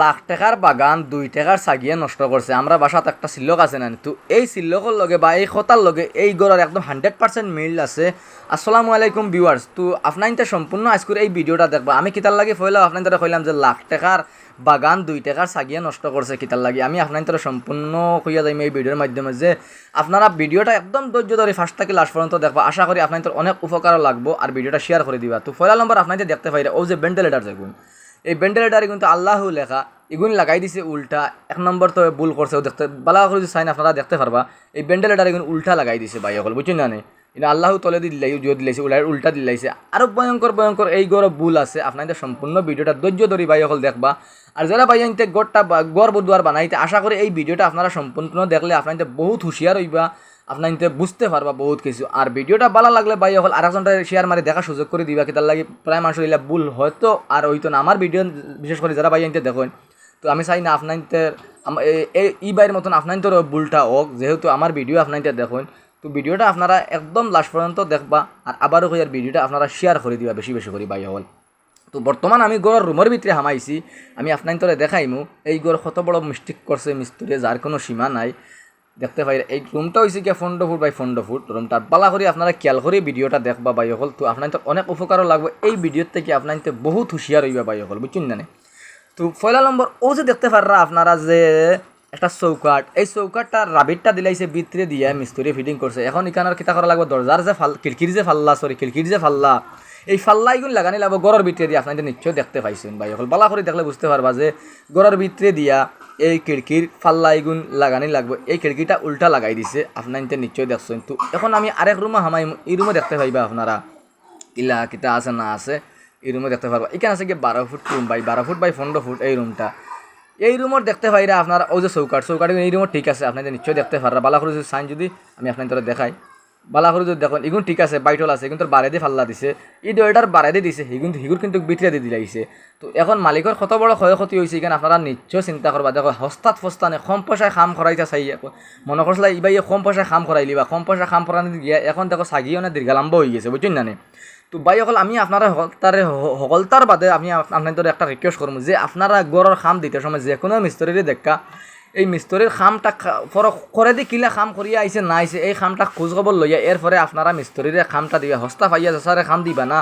লাখ টাকার বাগান, দুই টাকার সাগিয়ে নষ্ট করছে। আমরা বাসাত একটা সিল্লক আছে না তো এই সিল্লকর লগে বা এই খতার লগে এই গড়ের একদম হান্ড্রেড পার্সেন্ট মিল আছে। আসসালামু আলাইকুম ভিউয়ার্স তো আপনাইতে সম্পূর্ণ আজকের এই ভিডিওটা দেখবা। আমি কিতার লাগে ফইলাম আপনাদের কইলাম যে লাখ টাকার বাগান, দুই টাকার সাগিয়ে নষ্ট করছে কিতার লাগে। আমি আপনাদের সম্পূর্ণ কইয়া যাইম এই ভিডিওর মাধ্যমে যে আপনারা ভিডিওটা একদম ধৈর্য ধরে ফার্স্ট থেকে লাস্ট পর্যন্ত দেখবা। আশা করি আপনাদের অনেক উপকার লাগবো, আর ভিডিওটা শেয়ার করে দিবা। তো ফয়লা নম্বর আপনাদের দেখতে পাইরে, ও যে ভেন্টিলেটার যেগুন এই ভেন্টিলেটারে কিন্তু আল্লাহ লেখা, এগুন লাগাই দিছে উল্টা। এক নম্বর তো ভুল করছে দেখতে, বালা করে যদি সাইন আপনারা দেখতে পারবা, এই ভেন্টিলেটার এগুন উল্টা লাগাই দিছে ভাই সকল বুঝছেন না? কিন্তু আল্লাহ তলে দি দিলাই জিও দিলাইছে, উল্টা উল্টা দিলাইছে। আরও ভয়ঙ্কর ভয়ঙ্কর, এই গড় ভুল আছে, আপনাদের সম্পূর্ণ ভিডিওটা ধৈর্য ধরি ভাই সকল দেখবা। আর যারা ভাই আনতে গড়টা গড় বুধবার বানাইতে, আশা করি এই ভিডিওটা আপনারা সম্পূর্ণ দেখলে আপনাদের বহুত হুঁশিয়ার হইবা। আপনার বুঝতে পারবা বহুত কিছু। আর ভিডিওটা ভালো লাগলে ভাই হল আরেকজনটা শেয়ার মারি দেখা সুযোগ করে দিবা, কি তার লাগে প্রায় মানুষের ইলা ভুল হয়তো, আর হইতো না। আমার ভিডিও, বিশেষ করে যারা ভাই আনতে দেখেন, তো আমি চাই না আপনাদের এই বাইয়ের মতন আপনাদের ভুলটা হোক, যেহেতু আমার ভিডিও আপনাদের দেখুন, তো ভিডিওটা আপনারা একদম লাস্ট পর্যন্ত দেখবা, আর আবারও কই আর ভিডিওটা আপনারা শেয়ার করে দিবা বেশি বেশি করে ভাই হল তো বর্তমান আমি গড়ের রুমের ভিতরে হামাইছি, আমি আপনার তোরে দেখাইমু, এই গড় কত বড় মিস্টেক করছে মিস্ত্রি যার কোনো সীমা নাই। দেখতে পাই, এই রুমটা হয়েছে কি পনেরো ফুট বাই পনেরো ফুট রুমটা বালা করে আপনারা খেয়াল করে ভিডিওটা দেখবা বাই হল তো আপনার তো অনেক উপকারও লাগবে। এই ভিডিওর থেকে আপনার তো বহুত হুঁশিয়ার হইবা বাই হল বুঝছেন না নে? তো পয়লা নম্বর, ও যে দেখতে পাররা আপনারা যে একটা চৌকাট এই চৌকাটটা রাবিটটা দিলাইছে ভিতরে দিয়ে মিস্ত্রি ফিটিং করছে। এখন এখানের কিতা করা লাগবে? দরজার যে ফাল খিড়কির যে ফাল্লা সরি খিড়কির যে ফাল্লা। এই ফাল্লা এগুলো লাগানি লাগবে গড়ের ভিতরে দিয়ে, আপনাদের নিশ্চয় দেখতে পাইছেন ভাই এখন বালা করে দেখলে বুঝতে পারবা যে গড়ের ভিতরে দিয়া এই খিড়কির ফাল্লা এগুন লাগানি লাগবে। এই খিড়কিটা উল্টা লাগাই দিছে। আপনার নিশ্চয় দেখছেন তো এখন আমি আরেক রুমে হামাই এই রুমে দেখতে পাইবা আপনারা ইলা কিতা আছে, না আছে, এই রুমে দেখতে পারবা। এখানে আছে কি বারো ফুট রুম বাই, বারো ফুট বাই পনেরো ফুট এই রুমটা এই রুমত দেখতে পাইরা আপনার ও যে চৌকাট চৌকাট এই রুমত ঠিক আছে আপনাদের নিশ্চয় দেখতে পাররা বালা করে সাইন যদি আমি আপনার তোরা দেখাই। বালা করে যদি দেখুন এগুন ঠিক আছে, বাইটল আছে, কিন্তু বারে দিয়ে ফাল্লা দিছে। এই দইটার বারে দিয়ে দিছে হিগুন হিগুর কিন্তু বিতরে দিয়ে দিলাইছে। তো এখন মালিকের কত বড় ক্ষয়ক্ষতি হয়েছে এখানে আপনারা নিশ্চয় চিন্তা করবা দেখো হস্তাত ফস্তানে কম পয়সায় খাম করাইতে চাই মনে করছিল ইবাই কম পয়সায় খাম করাইলি বা কম পয়সা খাম করানি গিয়া এখন দেখো সাগিও না দীর্ঘালম্ব হয়ে গেছে বুঝছেন না? তো বাই অকল আমি আপনারা তারে সকলতার বাদে আমি আপ- আপনাদের একটা রিকোয়েস্ট করব যে, আপনারা গড়ের খাম দিতে সময় যে কোনো মিস্ত্রিরে দেখা। এই মিস্ত্রির খামটা করে দি কিলা খাম করিয়া আইছে না আইছে এই খামটা খোঁজ খবর লইয়া এরপরে আপনারা মিস্ত্রিরে খামটা দিবা। হস্তা পাইয়া যশারে খাম দিবা না।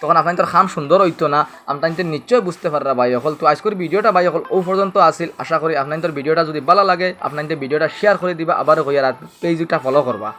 তখন আপনার তোর খাম সুন্দর হইতো না। আপনাদের নিশ্চয় বুঝতে পাররা ভাই অকল। তো আজকের ভিডিওটা ভাই অকল ও পর্যন্ত আসিল আশা করি আপনাদের ভিডিওটা যদি ভালো লাগে আপনার ভিডিওটা শেয়ার করে দিবা। আবারও কইয়া পেজটা ফলো করবা